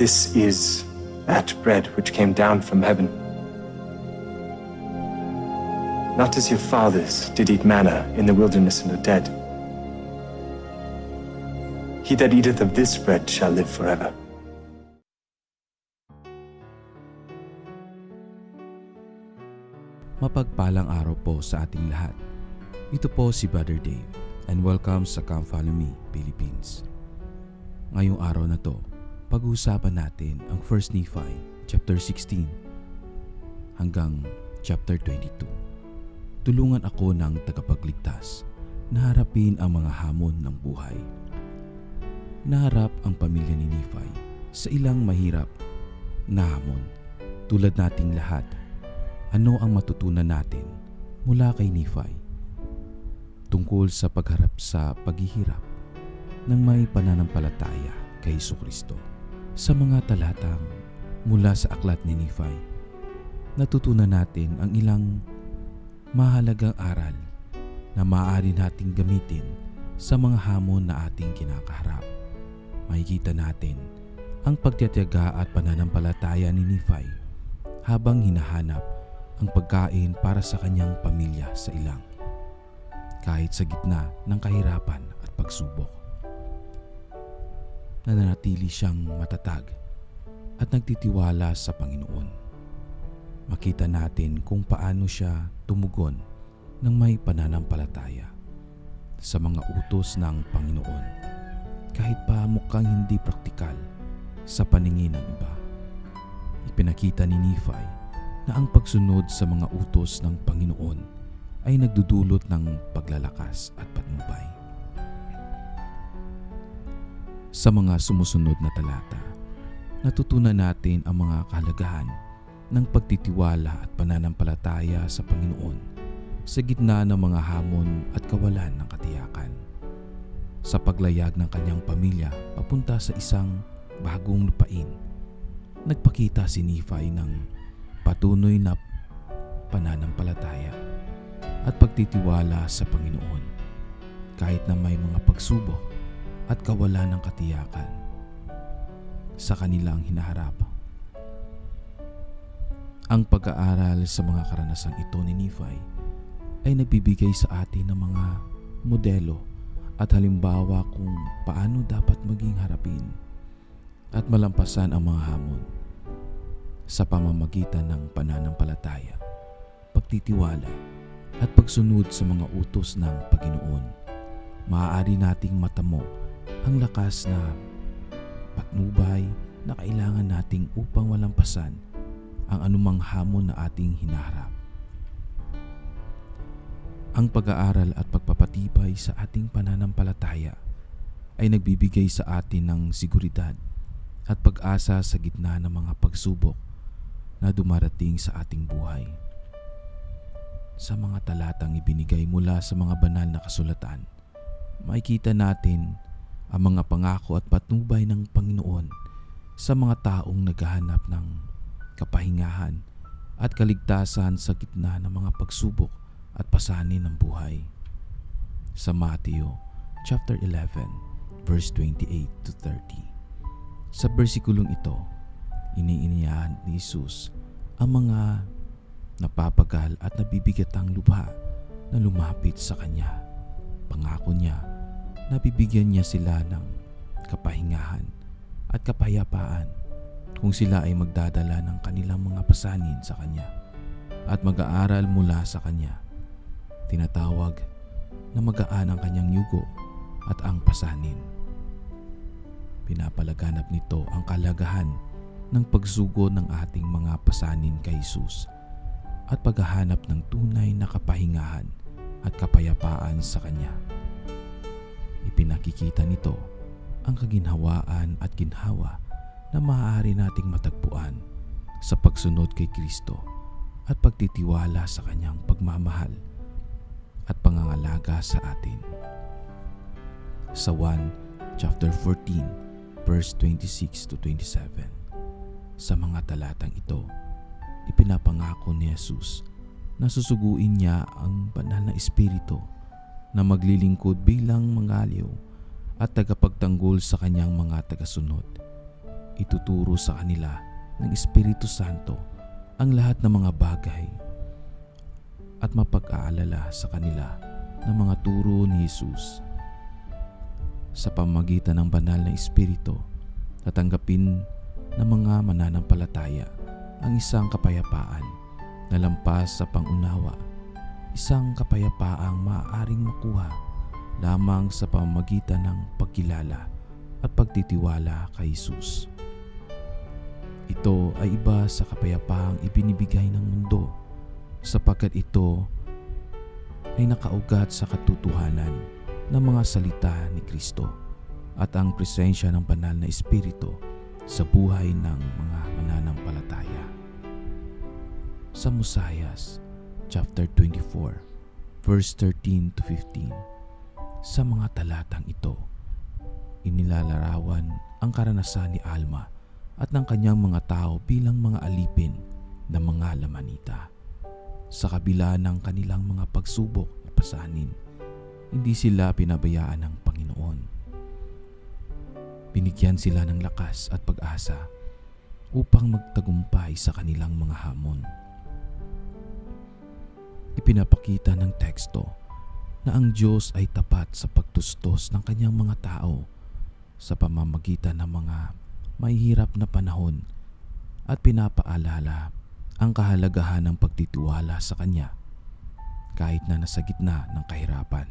This is that bread which came down from heaven. Not as your fathers did eat manna in the wilderness and are dead. He that eateth of this bread shall live forever. Mapagpalang araw po sa ating lahat. Ito po si Brother Dave and welcome sa Come Follow Me, Philippines. Ngayong araw na to, pag-uusapan natin ang 1 Nephi chapter 16 hanggang chapter 22. Tulungan ako ng tagapagligtas na harapin ang mga hamon ng buhay. Naharap ang pamilya ni Nephi sa ilang mahirap na hamon tulad nating lahat ano ang matutunan natin mula kay Nephi tungkol sa pagharap sa paghihirap ng may pananampalataya kay Kristo. Sa mga talatang mula sa aklat ni Nephi, natutunan natin ang ilang mahalagang aral na maaari nating gamitin sa mga hamon na ating kinakaharap. Makikita natin ang pagtitiyaga at pananampalataya ni Nephi habang hinahanap ang pagkain para sa kanyang pamilya sa ilang, kahit sa gitna ng kahirapan at pagsubok. Nananatili siyang matatag at nagtitiwala sa Panginoon. Makita natin kung paano siya tumugon ng may pananampalataya sa mga utos ng Panginoon kahit pa mukhang hindi praktikal sa paningin ng iba. Ipinakita ni Nephi na ang pagsunod sa mga utos ng Panginoon ay nagdudulot ng paglalakas at patnubay. Sa mga sumusunod na talata, natutunan natin ang mga kahalagahan ng pagtitiwala at pananampalataya sa Panginoon sa gitna ng mga hamon at kawalan ng katiyakan. Sa paglayag ng kanyang pamilya papunta sa isang bagong lupain, nagpakita si Nephi ng patunoy na pananampalataya at pagtitiwala sa Panginoon kahit na may mga pagsubok at kawalan ng katiyakan sa kanilang hinaharap. Ang pag-aaral sa mga karanasang ito ni Nephi ay nagbibigay sa atin ng mga modelo at halimbawa kung paano dapat maging harapin at malampasan ang mga hamon sa pamamagitan ng pananampalataya, pagtitiwala at pagsunod sa mga utos ng Panginoon. Maaari nating matamo ang lakas na patnubay na kailangan nating upang walampasan ang anumang hamon na ating hinaharap. Ang pag-aaral at pagpapatibay sa ating pananampalataya ay nagbibigay sa atin ng seguridad at pag-asa sa gitna ng mga pagsubok na dumarating sa ating buhay. Sa mga talatang ibinigay mula sa mga banal na kasulatan, makikita natin ang mga pangako at patnubay ng Panginoon sa mga taong naghahanap ng kapahingahan at kaligtasan sa gitna ng mga pagsubok at pasanin ng buhay. Sa Mateo chapter 11 verse 28 to 30. Sa bersikulong ito, iniiniyahan ni Jesus ang mga napapagal at nabibigatang lubha na lumapit sa Kanya. Pangako niya na bibigyan niya sila ng kapahingahan at kapayapaan kung sila ay magdadala ng kanilang mga pasanin sa Kanya at mag-aaral mula sa Kanya. Tinatawag na magaan ang kanyang yugo at ang pasanin. Pinapalaganap nito ang kalagahan ng pagsugo ng ating mga pasanin kay Jesus at paghahanap ng tunay na kapahingahan at kapayapaan sa Kanya. Ipinakikita nito ang kaginhawaan at ginhawa na maaari nating matagpuan sa pagsunod kay Kristo at pagtitiwala sa Kanyang pagmamahal at pangangalaga sa atin. Sa 1 chapter 14 verse 26 to 27 sa mga talatang ito, ipinapangako ni Jesus na susuguin niya ang banal na espiritu na maglilingkod bilang mangaliw at tagapagtanggol sa kanyang mga tagasunod. ituturo sa kanila ng Espiritu Santo ang lahat ng mga bagay at mapag-aalala sa kanila ng mga turo ni Jesus. Sa pamagitan ng banal na Espiritu, tatanggapin ng mga mananampalataya ang isang kapayapaan na lampas sa pangunawa, isang kapayapaang maaaring makuha lamang sa pamamagitan ng pagkilala at pagtitiwala kay Jesus. Ito ay iba sa kapayapaang ibinibigay ng mundo sapagkat ito ay nakaugat sa katotohanan ng mga salita ni Kristo at ang presensya ng banal na Espiritu sa buhay ng mga mananampalataya. Sa Musayas chapter 24 verse 13 to 15 sa mga talatang ito inilalarawan ang karanasan ni Alma at ng kanyang mga tao bilang mga alipin ng mga lamanita. Sa kabila ng kanilang mga pagsubok at pasanin, hindi sila pinabayaan ng Panginoon. Binigyan sila ng lakas at pag-asa upang magtagumpay sa kanilang mga hamon. Ipinapakita ng teksto na ang Diyos ay tapat sa pagtustos ng kanyang mga tao sa pamamagitan ng mga mahihirap na panahon at pinapaalala ang kahalagahan ng pagtitiwala sa Kanya kahit na nasa gitna ng kahirapan.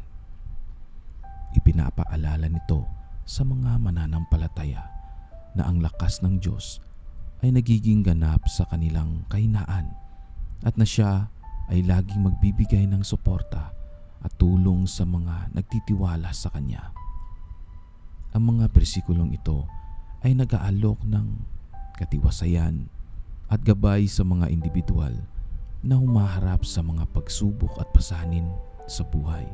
Ipinapaalala nito sa mga mananampalataya na ang lakas ng Diyos ay nagiging ganap sa kanilang kahinaan at na siya ay laging magbibigay ng suporta at tulong sa mga nagtitiwala sa Kanya. Ang mga bersikulong ito ay nag-aalok ng katiwasayan at gabay sa mga individual na humaharap sa mga pagsubok at pasanin sa buhay.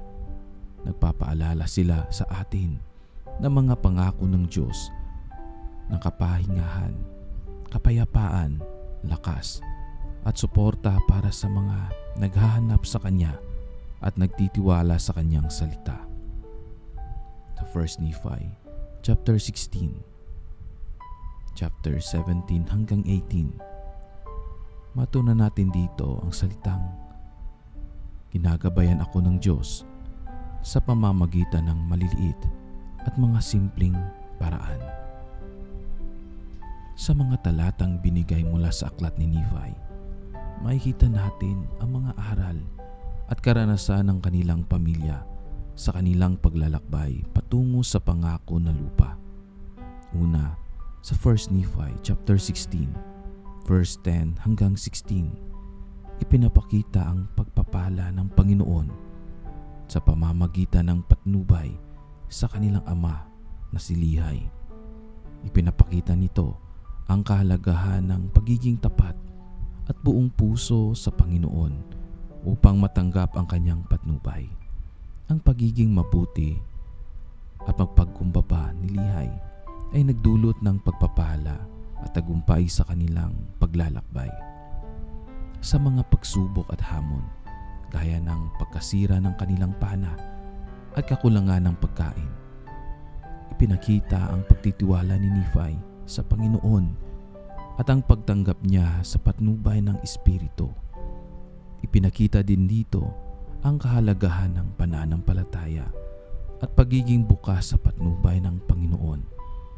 Nagpapaalala sila sa atin ng mga pangako ng Diyos ng kapahingahan, kapayapaan, lakas at suporta para sa mga naghahanap sa Kanya at nagtitiwala sa Kanyang salita. Sa 1 Nephi chapter 16 chapter 17 hanggang 18 matunan natin dito ang salitang Ginagabayan ako ng Diyos sa pamamagitan ng maliliit at mga simpleng paraan. Sa mga talatang binigay mula sa aklat ni Nephi, makikita natin ang mga aral at karanasan ng kanilang pamilya sa kanilang paglalakbay patungo sa pangako na lupa. Una, sa 1 Nephi chapter 16, verse 10 hanggang 16, ipinapakita ang pagpapala ng Panginoon sa pamamagitan ng patnubay sa kanilang ama na si Lihay. Ipinapakita nito ang kahalagahan ng pagiging tapat at buong puso sa Panginoon upang matanggap ang kanyang patnubay. Ang pagiging mabuti at magpagkumbaba ni Lihay ay nagdulot ng pagpapala at tagumpay sa kanilang paglalakbay. Sa mga pagsubok at hamon, gaya ng pagkasira ng kanilang pana at kakulangan ng pagkain, ipinakita ang pagtitiwala ni Nephi sa Panginoon at ang pagtanggap niya sa patnubay ng Espiritu. Ipinakita din dito ang kahalagahan ng pananampalataya at pagiging bukas sa patnubay ng Panginoon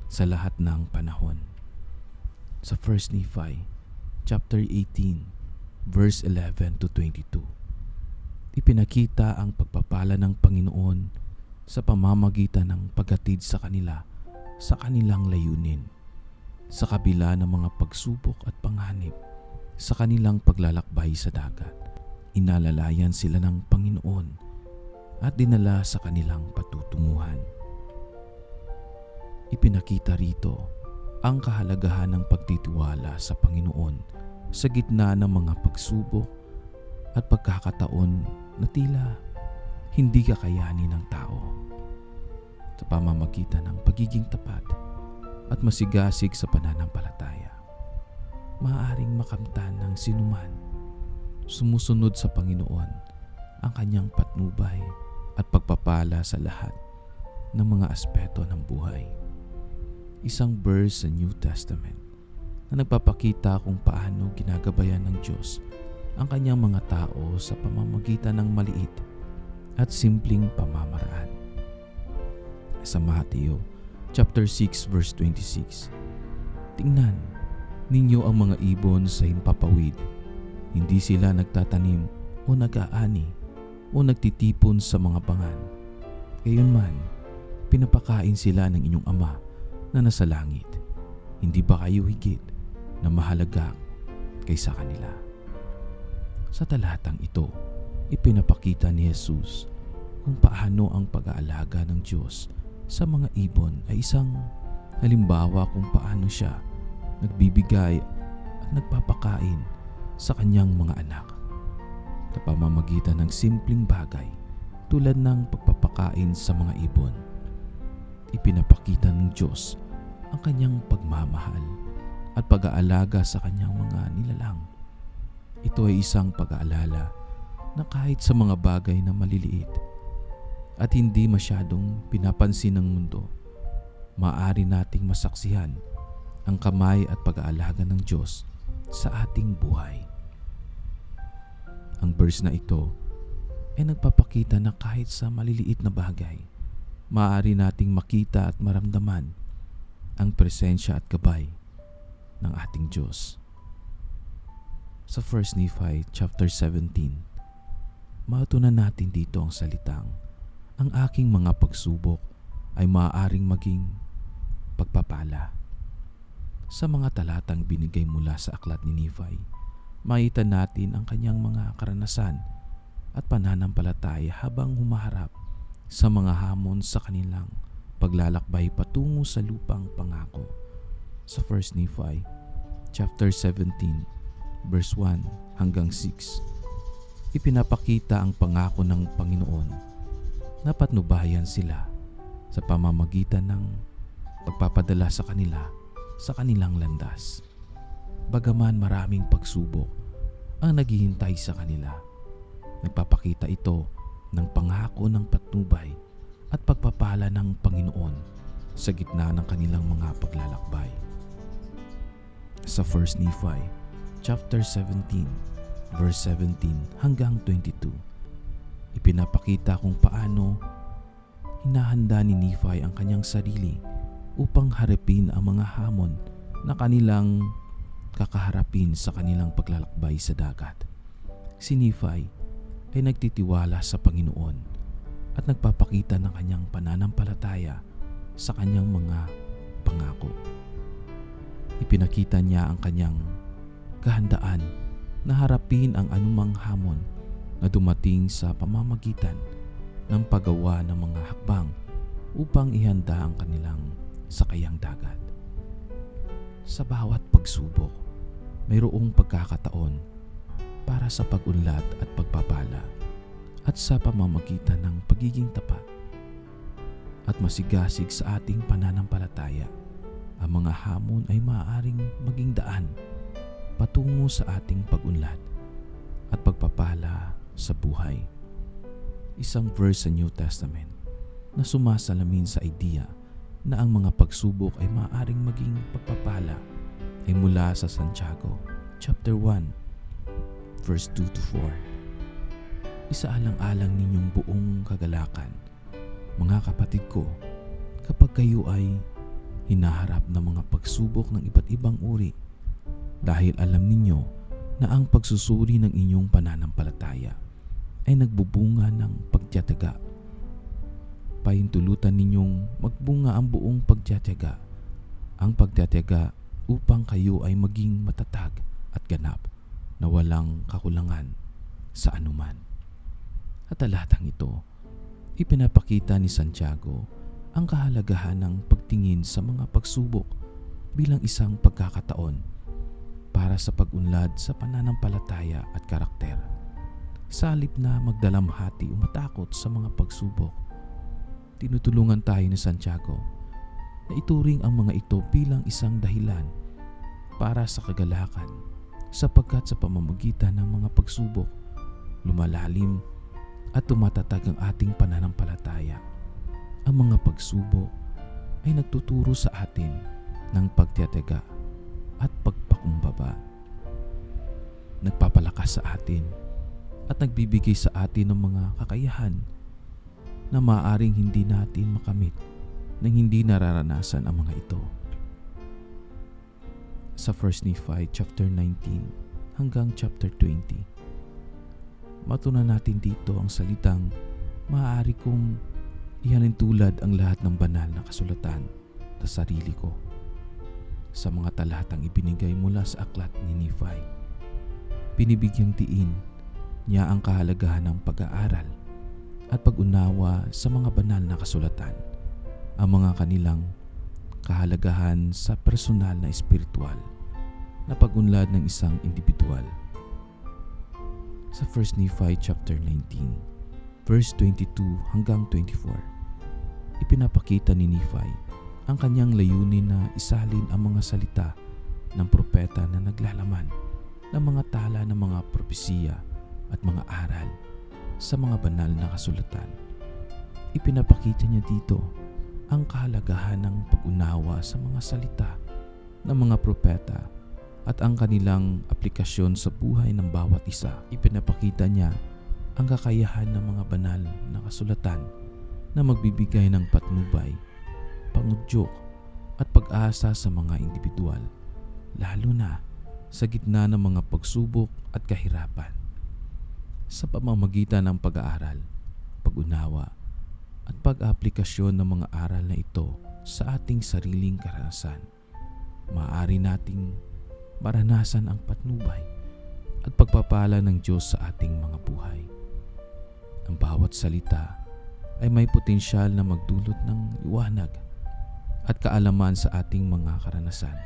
sa lahat ng panahon. Sa 1 Nephi chapter 18 verse 11 to 22 ipinakita ang pagpapala ng Panginoon sa pamamagitan ng paghatid sa kanila sa kanilang layunin sa kabila ng mga pagsubok at panganib sa kanilang paglalakbay sa dagat. Inalalayan sila ng Panginoon at dinala sa kanilang patutunguhan. Ipinakita rito ang kahalagahan ng pagtitiwala sa Panginoon sa gitna ng mga pagsubok at pagkakataon na tila hindi kakayanin ng tao. Sa pamamagitan ng pagiging tapat at masigasig sa pananampalataya, maaaring makamtan ng sinuman sumusunod sa Panginoon ang kanyang patnubay at pagpapala sa lahat ng mga aspeto ng buhay. isang verse sa New Testament na nagpapakita kung paano ginagabayan ng Diyos ang kanyang mga tao sa pamamagitan ng maliit at simpleng pamamaraan. Sa Mateo chapter 6 verse 26. Tingnan ninyo ang mga ibon sa himpapawid. Hindi sila nagtatanim o nag-aani o nagtitipon sa mga bangan. Gayunman, pinapakain sila ng inyong ama na nasa langit. Hindi ba kayo higit na mahalaga kaysa kanila? Sa talatang ito, ipinapakita ni Jesus kung paano ang pag-aalaga ng Diyos sa mga ibon ay isang halimbawa kung paano siya nagbibigay at nagpapakain sa kanyang mga anak sa pamamagitan ng simpleng bagay tulad ng pagpapakain sa mga ibon. Ipinapakita ng Diyos ang kanyang pagmamahal at pag-aalaga sa kanyang mga nilalang. Ito ay isang pag-aalala na kahit sa mga bagay na maliliit at hindi masyadong pinapansin ng mundo, maaari nating masaksihan ang kamay at pag-aalaga ng Diyos sa ating buhay. Ang verse na ito ay nagpapakita na kahit sa maliliit na bagay, maaari nating makita at maramdaman ang presensya at gabay ng ating Diyos. Sa 1 Nephi chapter 17, matutunan natin dito ang salitang ang aking mga pagsubok ay maaaring maging pagpapala. Sa mga talatang binigay mula sa aklat ni Nephi, makita natin ang kanyang mga karanasan at pananampalataya habang humaharap sa mga hamon sa kanilang paglalakbay patungo sa lupang pangako. Sa 1 Nephi chapter 17 verse 1 hanggang 6 ipinapakita ang pangako ng Panginoon na patnubayan sila sa pamamagitan ng pagpapadala sa kanila sa kanilang landas. Bagaman maraming pagsubok ang naghihintay sa kanila, nagpapakita ito ng pangako ng patnubay at pagpapala ng Panginoon sa gitna ng kanilang mga paglalakbay. Sa 1 Nephi chapter 17 verse 17 hanggang 22 ipinapakita kung paano hinahanda ni Nephi ang kanyang sarili upang harapin ang mga hamon na kanilang kakaharapin sa kanilang paglalakbay sa dagat. Si Nephi ay nagtitiwala sa Panginoon at nagpapakita ng kanyang pananampalataya sa kanyang mga pangako. Ipinakita niya ang kanyang kahandaan na harapin ang anumang hamon na dumating sa pamamagitan ng paggawa ng mga hakbang upang ihanda ang kanilang sakayang dagat. Sa bawat pagsubok, mayroong pagkakataon para sa pag-unlad at pagpapala at sa pamamagitan ng pagiging tapat at masigasig sa ating pananampalataya, ang mga hamon ay maaaring maging daan patungo sa ating pag-unlad at pagpapala sa buhay. Isang verse sa New Testament na sumasalamin sa idea na ang mga pagsubok ay maaaring maging pagpapala ay mula sa Santiago chapter 1 verse 2 to 4. Isaalang-alang ninyong buong kagalakan, mga kapatid ko, kapag kayo ay hinaharap ng mga pagsubok ng iba't ibang uri dahil alam ninyo na ang pagsusuri ng inyong pananampalataya ay nagbubunga ng pagtiyataga. Pahintulutan ninyong magbunga ang buong pagtiyataga. Ang pagtiyataga upang kayo ay maging matatag at ganap na walang kakulangan sa anuman. At talatang ito, ipinapakita ni Santiago ang kahalagahan ng pagtingin sa mga pagsubok bilang isang pagkakataon para sa pag-unlad sa pananampalataya at karakter. Sa halip na magdalamhati o matakot sa mga pagsubok, tinutulungan tayo ni Santiago na ituring ang mga ito bilang isang dahilan para sa kagalakan sapagkat sa pamamagitan ng mga pagsubok, lumalalim at tumatatag ang ating pananampalataya. Ang mga pagsubok ay nagtuturo sa atin ng pagtiyataga at pagpakumbaba. Nagpapalakas sa atin at nagbibigay sa atin ng mga kakayahan na maaaring hindi natin makamit nang hindi nararanasan ang mga ito. Sa 1 Nephi chapter 19 hanggang chapter 20, matunan natin dito ang salitang maaari kong ihanin tulad ang lahat ng banal na kasulatan sa sarili ko sa mga talatang ibinigay mula sa aklat ni Nephi. Binibigyang tiin niya ang kahalagahan ng pag-aaral at pag-unawa sa mga banal na kasulatan, ang mga kanilang kahalagahan sa personal na espiritual na pag-unlad ng isang individual. Sa 1 Nephi chapter 19, verse 22 hanggang 24, ipinapakita ni Nephi ang kanyang layunin na isalin ang mga salita ng propeta na naglalaman ng mga tala ng mga propesiya at mga aral sa mga banal na kasulatan. Ipinapakita niya dito ang kahalagahan ng pag-unawa sa mga salita ng mga propeta at ang kanilang aplikasyon sa buhay ng bawat isa. Ipinapakita niya ang kakayahan ng mga banal na kasulatan na magbibigay ng patnubay, pangudyok at pag-asa sa mga individual, lalo na sa gitna ng mga pagsubok at kahirapan. Sa pamamagitan ng pag-aaral, pag-unawa at pag-aplikasyon ng mga aral na ito sa ating sariling karanasan, maaari nating maranasan ang patnubay at pagpapala ng Diyos sa ating mga buhay. Ang bawat salita ay may potensyal na magdulot ng liwanag at kaalaman sa ating mga karanasan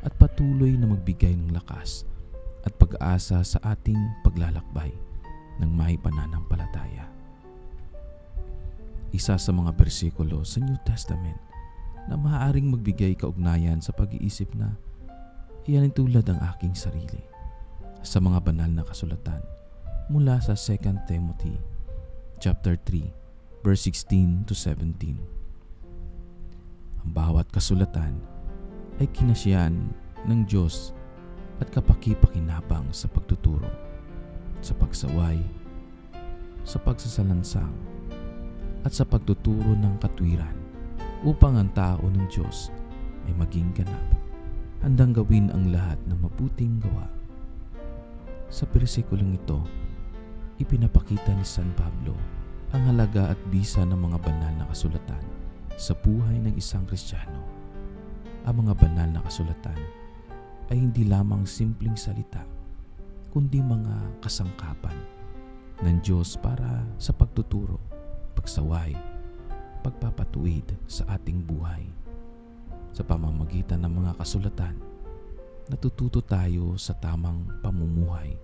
at patuloy na magbigay ng lakas at pag-asa sa ating paglalakbay ng may pananampalataya. Isa sa mga bersikulo sa New Testament na maaaring magbigay kaugnayan sa pag-iisip na iyan ay tulad ang aking sarili sa mga banal na kasulatan mula sa 2 Timothy chapter 3 verse 16 to 17. Ang bawat kasulatan ay kinasyan ng Diyos at kapaki-pakinabang sa pagtuturo, sa pagsaway, sa pagsasalansang, at sa pagtuturo ng katwiran upang ang tao ng Diyos ay maging ganap, handang gawin ang lahat ng mabuting gawa. Sa persikulong ito, ipinapakita ni San Pablo ang halaga at bisa ng mga banal na kasulatan sa buhay ng isang Kristiyano. Ang mga banal na kasulatan ay hindi lamang simpleng salita, kundi mga kasangkapan ng Diyos para sa pagtuturo, pagsaway, pagpapatuwid sa ating buhay. Sa pamamagitan ng mga kasulatan, natututo tayo sa tamang pamumuhay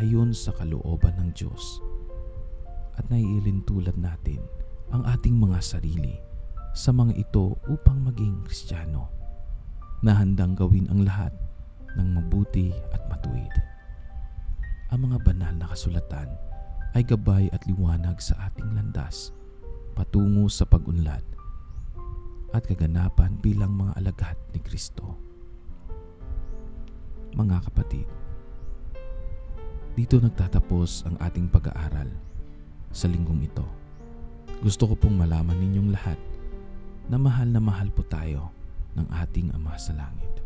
ayon sa kalooban ng Diyos at naiilintulad natin ang ating mga sarili sa mga ito upang maging Kristiyano na handang gawin ang lahat ng mabuti at matuwid. Ang mga banal na kasulatan ay gabay at liwanag sa ating landas patungo sa pag-unlad at kaganapan bilang mga alagad ni Kristo. Mga kapatid, dito nagtatapos ang ating pag-aaral sa linggong ito. Gusto ko pong malaman ninyong lahat na mahal na mahal po tayo ng ating Ama sa Langit.